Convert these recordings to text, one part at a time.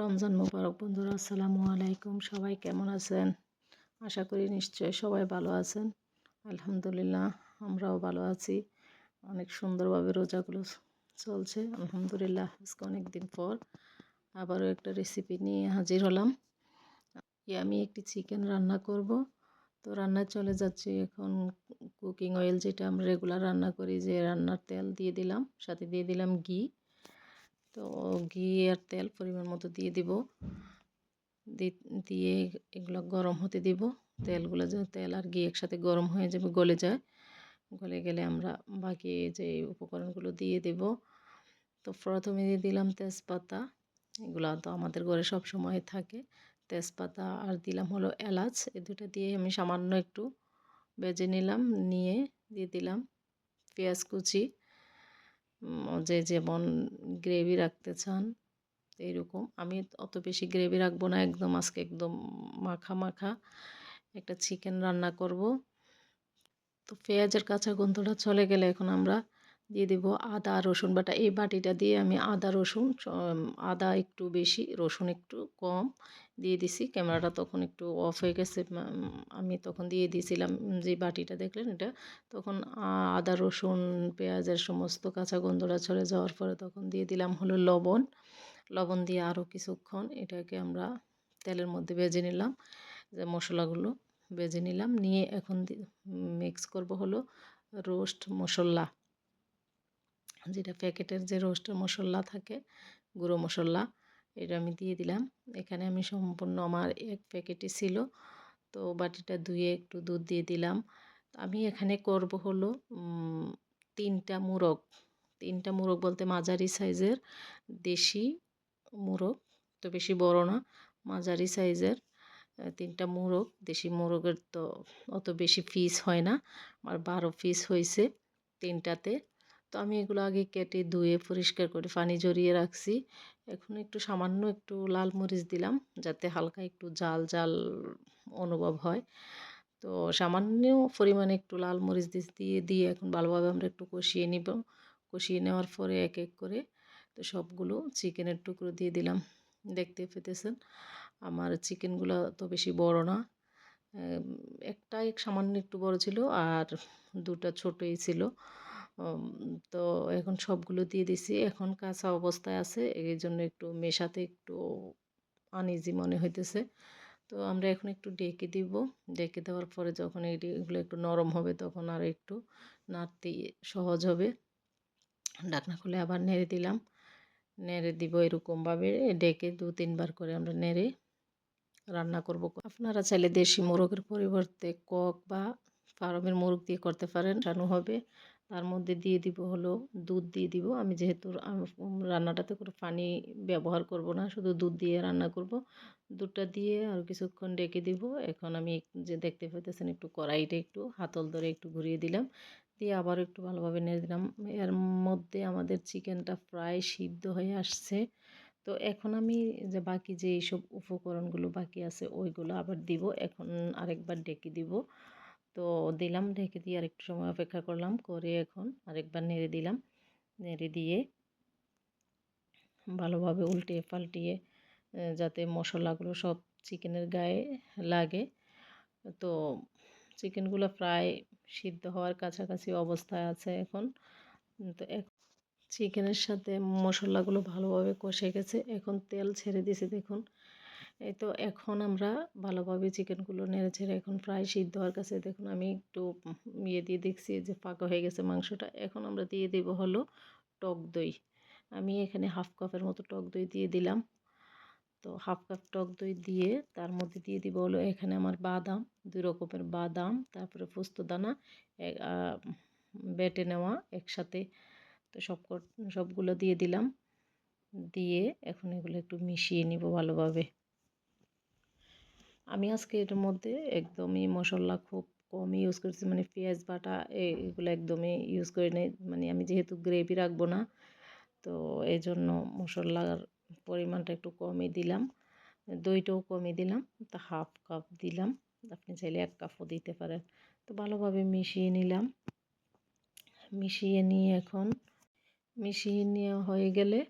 রমজান মোবারক। বন্ধুরা, আসসালামু আলাইকুম। সবাই কেমন আছেন? আশা করি নিশ্চয় সবাই ভালো আছেন। আলহামদুলিল্লাহ, আমরাও ভালো আছি। অনেক সুন্দরভাবে রোজাগুলো চলছে। আলহামদুলিল্লাহ, আজকে অনেক দিন পর আবারও একটা রেসিপি নিয়ে হাজির হলাম। আমি একটি চিকেন রান্না করব। তো রান্নায় চলে যাচ্ছি এখন কুকিং অয়েল যেটা আমরা রেগুলার রান্না করি, যে রান্নার তেল দিয়ে দিলাম, সাথে দিয়ে দিলাম ঘি। তো ঘি আর তেল পরিমাণ মতো দিয়ে দিব। দিয়ে এগুলো গরম হতে দিব। তেলগুলো যে, তেল আর ঘি একসাথে গরম হয়ে যাবে, গলে যায়। গলে গেলে আমরা বাকি যে উপকরণগুলো দিয়ে দেব। তো প্রথমে দিয়ে দিলাম তেজপাতা। এগুলো তো আমাদের ঘরে সব সময় থাকে। তেজপাতা আর দিলাম হলো এলাচ। এ দুটো দিয়ে আমি সামান্য একটু বেজে নিলাম, নিয়ে দিয়ে দিলাম পেঁয়াজ কুচি। যে যেমন গ্রেভি রাখতে চান, এইরকম। আমি অত বেশি গ্রেভি রাখব না, একদম আজকে একদম মাখা মাখা একটা চিকেন রান্না করব। তো পেঁয়াজের কাঁচা গন্ধটা চলে গেলে এখন আমরা দিয়ে দিব আদা, রসুন বাটা। এই বাটিটা দিয়ে আমি আদা, রসুন আদা একটু বেশি, রসুন একটু কম দিয়ে দিছি। ক্যামেরাটা তখন একটু অফ হয়ে গেছে আমি তখন দিয়ে দিয়েছিলাম যে বাটিটা দেখলেন এটা। তখন আদা, রসুন, পেঁয়াজের সমস্ত কাঁচা গন্ধটা ছড়ে যাওয়ার পরে তখন দিয়ে দিলাম হলো লবণ। লবণ দিয়ে আরও কিছুক্ষণ এটাকে আমরা তেলের মধ্যে ভেজে নিলাম, যে মশলাগুলো ভেজে নিলাম। নিয়ে এখন মিক্স করব হলো রোস্ট মশলা। যেটা প্যাকেটের যে রোস্টের মশলা থাকে, গুঁড়ো মশলা, এটা আমি দিয়ে দিলাম। এখানে আমি সম্পূর্ণ আমার এক প্যাকেটই ছিল, তো বাটিটা ধুয়ে একটু দুধ দিয়ে দিলাম। আমি এখানে করব হলো তিনটা মুরগ। তিনটা মুরগ বলতে মাঝারি সাইজের, দেশি মুরগ, তো বেশি বড় না, মাঝারি সাইজের তিনটা মুরগ। দেশি মুরগের তো অত বেশি পিস হয় না, আমার বারো পিস হয়েছে তিনটাতে। তো আমি এগুলো আগে কেটে ধুয়ে পরিষ্কার করে পানি জড়িয়ে রাখছি। এখন একটু সামান্য একটু লাল মরিচ দিলাম যাতে হালকা একটু জাল জাল অনুভব হয়। তো সামান্য পরিমাণে একটু লাল মরিচ দিয়ে দিয়ে এখন ভালোভাবে আমরা একটু কষিয়ে নিব। কষিয়ে নেওয়ার পরে এক এক করে তো সবগুলো চিকেনের টুকরো দিয়ে দিলাম। দেখতে পেতেছেন? আমার চিকেনগুলো তো বেশি বড় না। একটা এক সামান্য একটু বড় ছিল আর দুটা ছোটই ছিল। তো এখন সবগুলো দিয়ে দিছি। এখন কাঁচা অবস্থায় আছে এই জন্য একটু মেশাতে একটু আনইজি মনে হইতেছে। তো আমরা এখন একটু ডেকে দিব। ডেকে দেওয়ার পরে যখন এগুলো একটু নরম হবে তখন আর একটু নাড়তে সহজ হবে। ডাকনা খুলে আবার নেড়ে দিলাম। নেড়ে দিব এরকমভাবে। ডেকে দু, তিনবার করে আমরা নেড়ে রান্না করব। আপনারা চাইলে দেশি মোরগের পরিবর্তে কক বা ফার্মের মোরগ দিয়ে করতে পারেন রান্না হবে। তার মধ্যে দিয়ে দিব হলো দুধ দিয়ে দিব। আমি যেহেতু রান্নাটাতে করে পানি ব্যবহার করব না, শুধু দুধ দিয়ে রান্না করব। দুধটা দিয়ে আর কিছুক্ষণ ডেকে দিব। এখন আমি যে দেখতে পেতেছেন একটু কড়াইটা একটু, হাতল ধরে একটু ঘুরিয়ে দিলাম। দিয়ে আবার একটু ভালোভাবে নেড়ে দিলাম। এর মধ্যে আমাদের চিকেনটা প্রায় সিদ্ধ হয়ে আসছে। তো এখন আমি যে বাকি যে এইসব উপকরণগুলো বাকি আছে, ওইগুলো আবার দিব। এখন আরেকবার ডেকে দিব। তো দিলাম, ঢেকে দিয়ে আরেকটু সময় অপেক্ষা করলাম, করে এখন আরেকবার নেড়ে দিলাম। নেড়ে দিয়ে ভালোভাবে উল্টিয়ে পাল্টিয়ে যাতে মশলাগুলো সব চিকেনের গায়ে লাগে। তো চিকেনগুলো প্রায় সিদ্ধ হওয়ার কাছাকাছি অবস্থায় আছে এখন। তো এক চিকেনের সাথে মশলাগুলো ভালোভাবে কষে গেছে। এখন তেল ছেড়ে দিয়েছে, দেখুন। এই তো এখন আমরা ভালোভাবে চিকেনগুলো নেড়ে ছেড়ে এখন প্রায় সিদ্ধ হওয়ার কাছে দেখুন আমি একটু ইয়ে দিয়ে দেখছি যে পাকা হয়ে গেছে মাংসটা। এখন আমরা দিয়ে দেবো হলো টক দই। আমি এখানে হাফ কাপের মতো টক দই দিয়ে দিলাম। তো হাফ কাপ টক দই দিয়ে তার মধ্যে দিয়ে দিব হলো এখানে আমার বাদাম, দুই রকমের বাদাম, তারপরে পোস্ত দানা বেটে নেওয়া একসাথে। তো সব সবগুলো দিয়ে দিলাম। দিয়ে এখন এগুলো একটু মিশিয়ে নিব ভালোভাবে। আমি আজকে এটার মধ্যে একদমই মশলা খুব কম ইউজ করছি। মানে পেঁয়াজ বাটা এগুলো একদমই ইউজ করি নাই। মানে আমি যেহেতু গ্রেভি রাখব না, তো এই জন্য মশলার পরিমাণটা একটু কমই দিলাম। দইটাও কমই দিলাম, তা হাফ কাপ দিলাম। আপনি চাইলে এক কাপও দিতে পারেন। তো ভালোভাবে মিশিয়ে নিলাম। মিশিয়ে নিয়ে এখন, মিশিয়ে নেওয়া হয়ে গেলে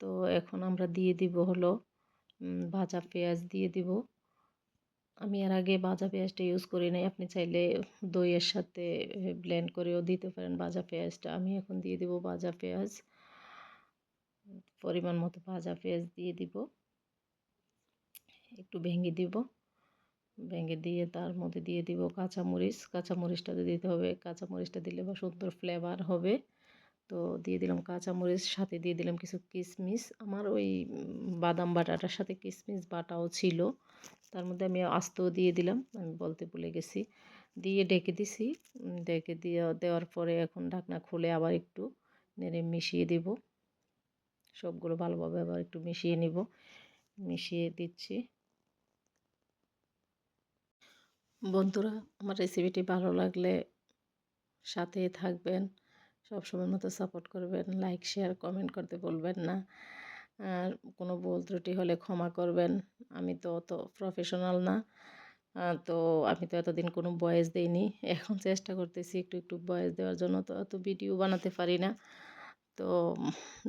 তো এখন আমরা দিয়ে দিব হলো ভাজা পেঁয়াজ দিয়ে দিব। আমি এর আগে বাজা পেঁয়াজটা ইউজ করি নাই। আপনি চাইলে দইয়ের সাথে ব্লেন্ড করেও দিতে পারেন বাজা পেঁয়াজটা। আমি এখন দিয়ে দিব ভাজা পেঁয়াজ। পরিমাণ মতো ভাজা পেঁয়াজ দিয়ে দিব। একটু ভেঙে দিব। ভেঙে দিয়ে তার মধ্যে দিয়ে দিব কাঁচামরিচ। কাঁচামরিচটা দিতে হবে। কাঁচামরিচটা দিলে বা সুন্দর ফ্লেভার হবে। তো দিয়ে দিলাম কাঁচামরিচ, সাথে দিয়ে দিলাম কিছু কিশমিশ আমার ওই বাদাম বাটাটার সাথে কিশমিশ বাটাও ছিল। তার মধ্যে আমি আস্তও দিয়ে দিলাম, আমি বলতে ভুলে গেছি। দিয়ে ডেকে দিছি ডেকে দিয়ে দেওয়ার পরে এখন ঢাকনা খুলে আবার একটু নেড়ে মিশিয়ে দিব। সবগুলো ভালোভাবে আবার একটু মিশিয়ে নিব। মিশিয়ে দিচ্ছি। বন্ধুরা, আমার রেসিপিটি ভালো লাগলে সাথে থাকবেন। সবসময় মতো সাপোর্ট করবেন লাইক শেয়ার কমেন্ট করতে বলবেন না। আর কোনো ভুল ত্রুটি হলে ক্ষমা করবেন। আমি তো অত প্রফেশনাল না। তো আমি তো এতদিন কোনো বয়েস দিইনি। এখন চেষ্টা করতেছি একটু একটু বয়েস দেওয়ার জন্য। তো অত ভিডিও বানাতে পারি না। তো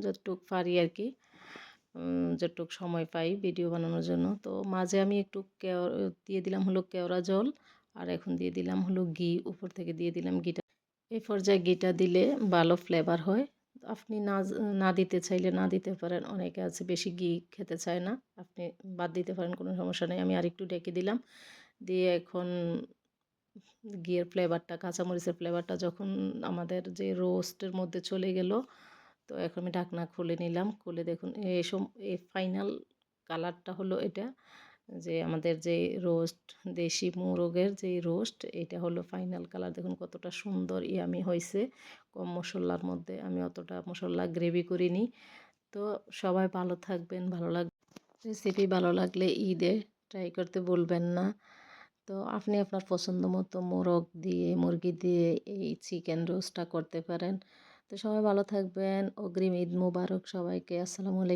যতটুক পারি আর কি যতটুক সময় পাই ভিডিও বানানোর জন্য। তো মাঝে আমি একটু দিয়ে দিলাম হলো কেওড়া জল, আর এখন দিয়ে দিলাম হলো ঘি। উপর থেকে দিয়ে দিলাম ঘিটা এই পর্যায়ে ঘিটা দিলে ভালো ফ্লেভার হয়। আপনি না না দিতে চাইলে না দিতে পারেন, অনেকে আছে বেশি ঘি খেতে চায় না, আপনি বাদ দিতে পারেন, কোনো সমস্যা নেই, আমি আরেকটু ডেকে দিলাম। দিয়ে এখন ঘিয়ের ফ্লেভারটা কাঁচামরিচের ফ্লেভারটা যখন আমাদের যে রোস্টের মধ্যে চলে গেল, তো এখন আমি ঢাকনা খুলে নিলাম, খুলে দেখুন, এই ফাইনাল কালারটা হলো এটা। যে আমাদের যে রোস্ট দেশি মোরগের যে রোস্ট এটা হলো ফাইনাল কালার দেখুন কতটা সুন্দর ইয়ামি হয়েছে কম মশলার মধ্যে আমি অতটা মশলা গ্রেভি করিনি। তো সবাই ভালো থাকবেন, ভালো লাগ রেসিপি ভালো লাগলে ঈদে ট্রাই করতে বলবেন না। তো আপনি আপনার পছন্দ মতো মোরগ দিয়ে, মুরগি দিয়ে এই চিকেন রোস্টটা করতে পারেন। তো সবাই ভালো থাকবেন। অগ্রিম ঈদ মুবারক সবাইকে। আসসালামু আলাইকুম।